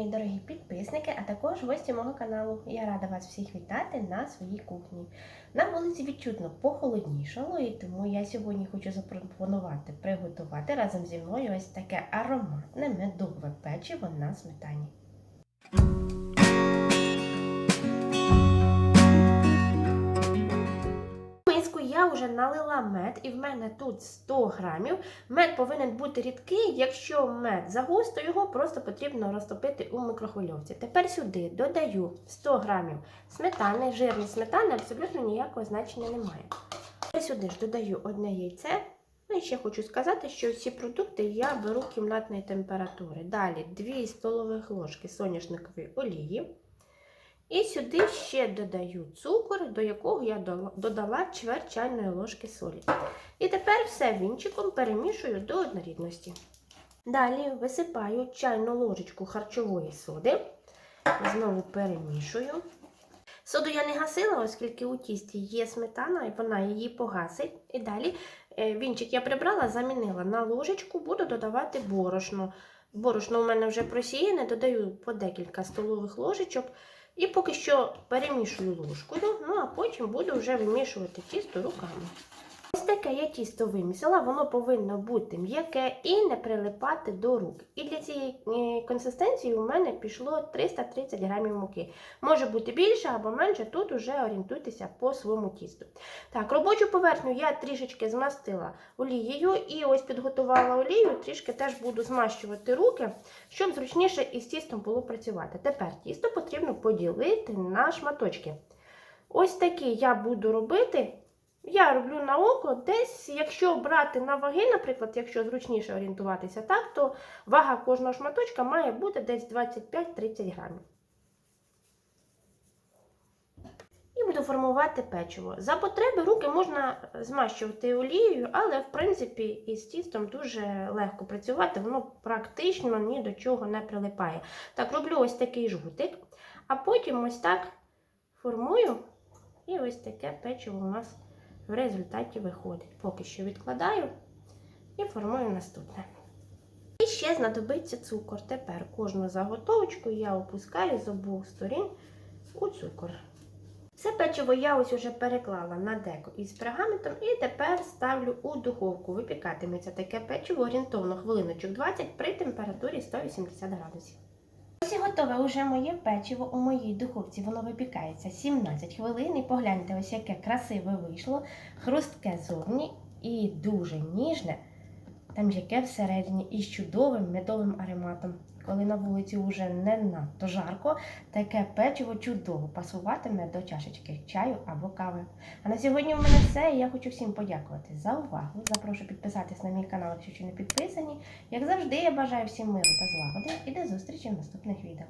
мої дорогі підписники, а також гості мого каналу. Я рада вас всіх вітати на своїй кухні. На вулиці відчутно похолоднішало, і тому я сьогодні хочу запропонувати приготувати разом зі мною ось таке ароматне медове печиво на сметані. Вже налила мед, і в мене тут 100 грамів. Мед повинен бути рідкий. Якщо мед загусто, його просто потрібно розтопити у мікрохвильовці. Тепер сюди додаю 100 грамів сметани, жирної сметани абсолютно ніякого значення немає. Тепер Сюди ж додаю одне яйце. Ну і ще хочу сказати, що ці продукти я беру кімнатної температури. Далі 2 столових ложки соняшникової олії. І сюди ще додаю цукор, до якого я додала чверть чайної ложки солі. І тепер все вінчиком перемішую до однорідності. Далі висипаю чайну ложечку харчової соди. Знову перемішую. Соду я не гасила, оскільки у тісті є сметана, і вона її погасить. І далі е, вінчик я прибрала, замінила на ложечку, буду додавати борошно. Борошно у мене вже просіяне, додаю по декілька столових ложечок. І поки що перемішую ложкою, ну а потім буду вже вимішувати тісто руками. Таке я тісто вимісила, воно повинно бути м'яке і не прилипати до рук. І для цієї е, консистенції у мене пішло 330 грамів муки. Може бути більше або менше, тут уже орієнтуйтеся по своєму тісту. Так, робочу поверхню я трішечки змастила олією і ось підготувала олію, трішки теж буду змащувати руки, щоб зручніше із тістом було працювати. Тепер тісто потрібно поділити на шматочки. Ось такі я буду робити. Я роблю на око, десь, якщо брати на ваги, наприклад, якщо зручніше орієнтуватися так, то вага кожного шматочка має бути десь 25-30 грамів. І буду формувати печиво. За потреби руки можна змащувати олією, але в принципі із тістом дуже легко працювати, воно практично ні до чого не прилипає. Так, роблю ось такий жгутик, а потім ось так формую, і ось таке печиво у нас в результаті виходить. Поки що відкладаю і формую наступне. І ще знадобиться цукор. Тепер кожну заготовочку я опускаю з обох сторін у цукор. Все печиво я ось уже переклала на деко із пергаментом і тепер ставлю у духовку. Випікатиметься таке печиво орієнтовно хвилиночок 20 при температурі 180 градусів. Готове уже моє печиво у моїй духовці. Воно випікається 17 хвилин. І погляньте, ось яке красиве вийшло, хрустке зовні і дуже ніжне, та м'яке всередині із чудовим медовим ароматом. Коли на вулиці вже не надто жарко, таке печиво чудово пасуватиме до чашечки чаю або кави. А на сьогодні у мене все. Я хочу всім подякувати за увагу. Запрошую підписатись на мій канал, якщо ще не підписані. Як завжди, я бажаю всім миру та злагоди і до зустрічі в наступних відео.